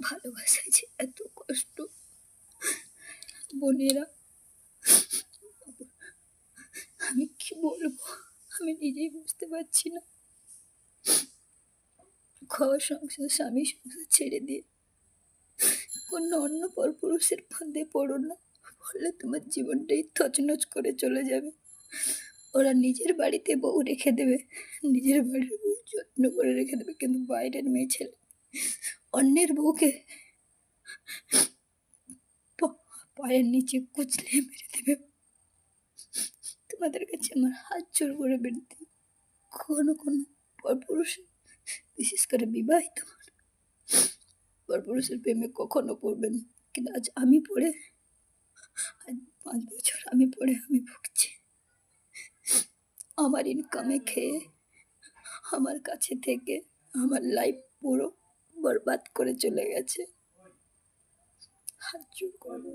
ভালোবাসা যে এত কষ্ট। বোনেরা, আমি কি বলব? আমি নিজেই বুঝতে পারছি না। খাওয়া সংসার, স্বামী সংসার ছেড়ে দিয়ে কোনো অন্য পরপুরুষের ফাঁদে পড়ো না। বললে তোমার জীবনটাই তছনছ করে চলে যাবে। ওরা নিজের বাড়িতে বউ রেখে দেবে, নিজের বাড়ির বউ যত্ন করে রেখে দেবে, কিন্তু বাইরের মেয়ে ছেলে অন্যের বউকে পায়ের নিচে কুচলে মেরে দেবে। তোমাদের কাছে আমার হাত জোর করে বিনতি কোনো কোনো পরপুরুষ বিশেষ করে বিবাহিত পরপুরুষের প্রেমে কখনো পড়বেন কিন্তু আজ আমি পড়ে, আজ পাঁচ বছর আমি পড়ে আমি ভুগছি। আমার ইনকামে খেয়ে, আমার কাছে থেকে, আমার লাইফ পুরো বরবাদ করে চলে গেছে। হাত জোর করে।